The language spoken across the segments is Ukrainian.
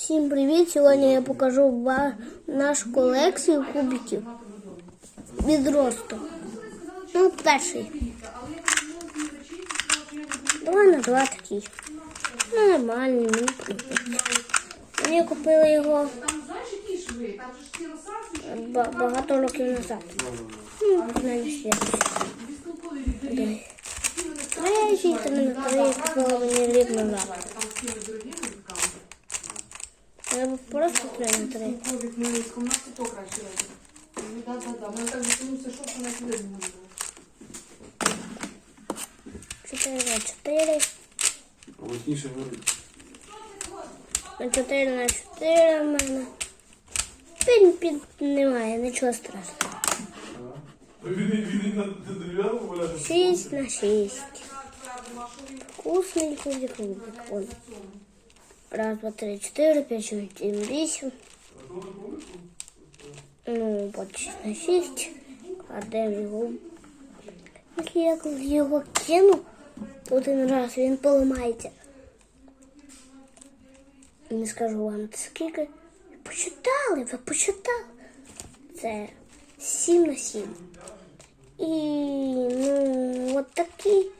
Всім привіт! Сьогодні я покажу вам нашу колекцію кубиків від росту. Ну, перший. Два на два такий. Ну, нормальний, мені. Мені купили його багато років назад. Ну, навіть слідчий. Третій, три на три, купила мені рік назад. Треба просто три на три. Хмельницькому, у нас і то краще. Ну, да, да, да. У так затягнувся, що це на хвилину не було. Чотири на чотири. Голосніше говори. На чотири на чотири в мене. Пін немає, нічого страшного. Шість на шість. Вкусний кубик, кубик. Раз, два, три, чотири, п'ять, шість, сім, вісім. Ну, шість на шість. Кладемо його. Якщо я коли його кину один раз, він поламається. Не скажу вам скільки. Ви почитали, ви почитали. Це 7 на 7. І ну, от такий.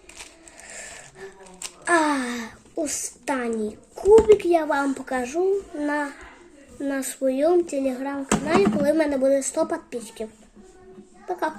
А останній кубик я вам покажу на, на своєму телеграм-каналі, коли в мене буде 100 підписчиків. Пока.